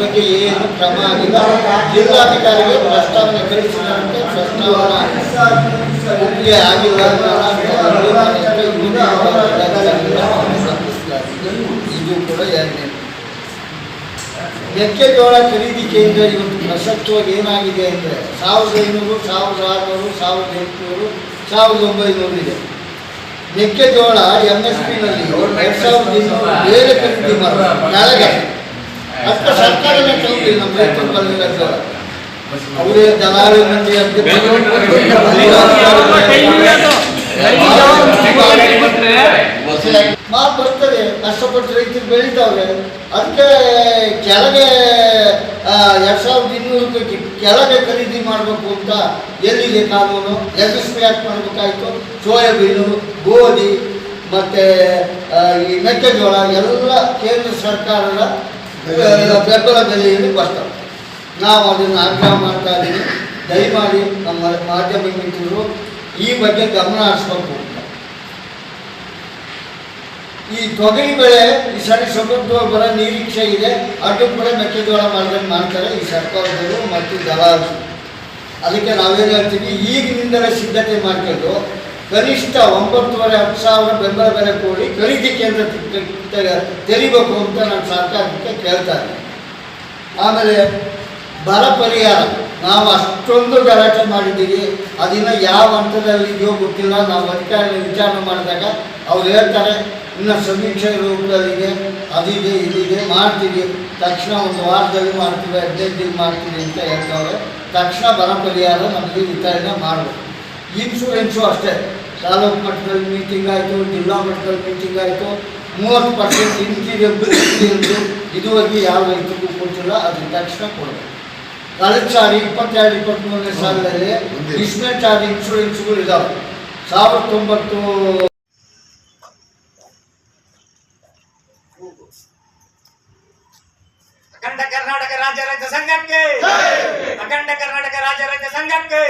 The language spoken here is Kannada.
ಬಗ್ಗೆ ಏನು ಕ್ರಮ ಆಗಿಲ್ಲ. ಜಿಲ್ಲಾಧಿಕಾರಿಗೆ ಪ್ರಸ್ತಾವನೆ ಕಳಿಸಿದಂತೆ ಪ್ರಸ್ತಾವನೆ ಆಗಿಲ್ಲ ಇದು ಕೂಡ ಎರಡನೇ. ಮೆಕ್ಕೆಜೋಳ ಖರೀದಿ ಕೇಂದ್ರ ಇವತ್ತು ಪ್ರಸಕ್ತವಾಗಿ ಏನಾಗಿದೆ ಅಂದರೆ ಸಾವಿರದ ಐನೂರು, ಸಾವಿರದ ಆರುನೂರು, ಸಾವಿರದ ಎಂಟುನೂರು, ಸಾವಿರದ ಒಂಬೈನೂರು ಇದೆ. ಮೆಕ್ಕೆಜೋಳ ಎಂ ಎಸ್ ಪಿನಲ್ಲಿ ಎರಡು ಸಾವಿರದ ಇನ್ನೂರು, ಬೇರೆ ಖರೀದಿ ಮಾಡೋದು ಅಷ್ಟ ಸರ್ಕಾರನೇ ತಗೊಂಡಿಲ್ಲ ನಮ್ಮ ರೈತರು ಅವರೇ ಅಂತ ಮಾಲ್ ಬರ್ತದೆ ಕಷ್ಟಪಟ್ಟು ರೈತರು ಬೆಳೀತಾವ್ರೆ ಅದಕ್ಕೆ ಕೆಳಗೆ ಎರಡು ಸಾವಿರದ ಇನ್ನೂರು ರೂಪಾಯಿ ಕೆಳಗೆ ಖರೀದಿ ಮಾಡಬೇಕು ಅಂತ ಎಲ್ಲಿದೆ ಕಾನೂನು ಯಶಸ್ವಿ ಯಾಕೆ ಮಾಡಬೇಕಾಯ್ತು ಸೋಯಾಬೀನು ಗೋಧಿ ಮತ್ತೆ ಈ ಮೆಕ್ಕೆಜೋಳ, ಎಲ್ಲ ಕೇಂದ್ರ ಸರ್ಕಾರದ ಬೆಂಬಲ ಬೆಲೆಯಲ್ಲಿ ಕಷ್ಟ. ನಾವು ಅದನ್ನು ಆಗ್ರಹ ಮಾಡ್ತಾ ಇದ್ದೀವಿ. ದಯಮಾಡಿ ನಮ್ಮ ಮಾಧ್ಯಮ ಮಿತ್ರರು ಈ ಬಗ್ಗೆ ಗಮನ ಹರಿಸ್ಬೇಕು. ಈ ತೊಗರಿ ಬೆಳೆ, ಈ ಸರಿ ಸಮೃದ್ಧ ಬರೋ ನಿರೀಕ್ಷೆ ಇದೆ. ಅದು ಕೂಡ ಮೆಕ್ಕೆಜೋಳ ಮಾಡಿದಂಗೆ ಮಾಡ್ತಾರೆ. ಈ ಸರ್ಕಾರದವರು ಮತ್ತು ದಲಾಲರು ಅದಕ್ಕೆ ನಾವೇನು ಹೇಳ್ತೀವಿ, ಈಗಿನಿಂದಲೇ ಸಿದ್ಧತೆ ಮಾಡ್ಕೊಂಡು ಕನಿಷ್ಠ ಒಂಬತ್ತುವರೆ, ಹತ್ತು ಸಾವಿರ ಬೆಂಬಲ ಬೆಲೆ ಕೊಡಿ ಖರೀದಿ ಕೇಂದ್ರ ತೆರಿಬೇಕು ಅಂತ ನಾನು ಸರ್ಕಾರಕ್ಕೆ ಕೇಳ್ತಾ ಇದ್ದೀನಿ. ಆಮೇಲೆ ಬರ ಪರಿಹಾರ, ನಾವು ಅಷ್ಟೊಂದು ಗಲಾಟೆ ಮಾಡಿದ್ದೀವಿ, ಅದನ್ನ ಯಾವ ಹಂತದಲ್ಲಿ ಇದೆಯೋ ಗೊತ್ತಿಲ್ಲ, ನಾವು ಅಧಿಕಾರ ವಿಚಾರಣೆ ಮಾಡಿದಾಗ ಅವ್ರು ಹೇಳ್ತಾರೆ, ಇನ್ನು ಸಮೀಕ್ಷೆ ರೂಪದಲ್ಲಿದೆ, ಅದಿದೆ, ಇದಿದೆ, ಮಾಡ್ತೀವಿ, ತಕ್ಷಣ ಒಂದು ವಾರದಲ್ಲಿ ಮಾಡ್ತೀವಿ, ಹದಿನೈದು ದಿನ ಮಾಡ್ತೀವಿ ಅಂತ ಹೇಳ್ತಾವ್ರೆ, ತಕ್ಷಣ ಬರ ಪರಿಹಾರ ನಮಗೆ ವಿತರಣೆ ಮಾಡಬೇಕು. ಇನ್ಶೂರೆನ್ಸು ಅಷ್ಟೇ. ತಾಲೂಕು ಮಟ್ಟದಲ್ಲಿ ಮೀಟಿಂಗ್ ಆಯಿತು ಜಿಲ್ಲಾ ಮಟ್ಟದಲ್ಲಿ ಮೀಟಿಂಗ್ ಆಯಿತು. ಮೂವತ್ತು ಪರ್ಸೆಂಟ್ ಇನ್ಸೂರೆನ್ಸ್ ಇದುವರೆಗೆ ಯಾವ ರೈತರಿಗೂ ಕೊಟ್ಟಿಲ್ಲ ಅದನ್ನ ತಕ್ಷಣ ಕೊಡಬೇಕು ಕಳೆದ ಸಾರಿ ಇಪ್ಪತ್ತೆರಡು ಇಪ್ಪತ್ತ್ಮೂರನೇ ಸಾಲದಲ್ಲಿ ಡಿಸ್ಮೆಂಟ್ ಆದ ಇನ್ಶೂರೆನ್ಸ್ಗಳು ಇದಾವೆ. ಸಾವಿರದ ಒಂಬತ್ತು ಅಖಂಡ ಕರ್ನಾಟಕ ರಾಜ್ಯ ರೈತ ಸಂಘಕ್ಕೆ. ಅಖಂಡ ಕರ್ನಾಟಕ ರಾಜ್ಯ ರೈತ ಸಂಘಕ್ಕೆ.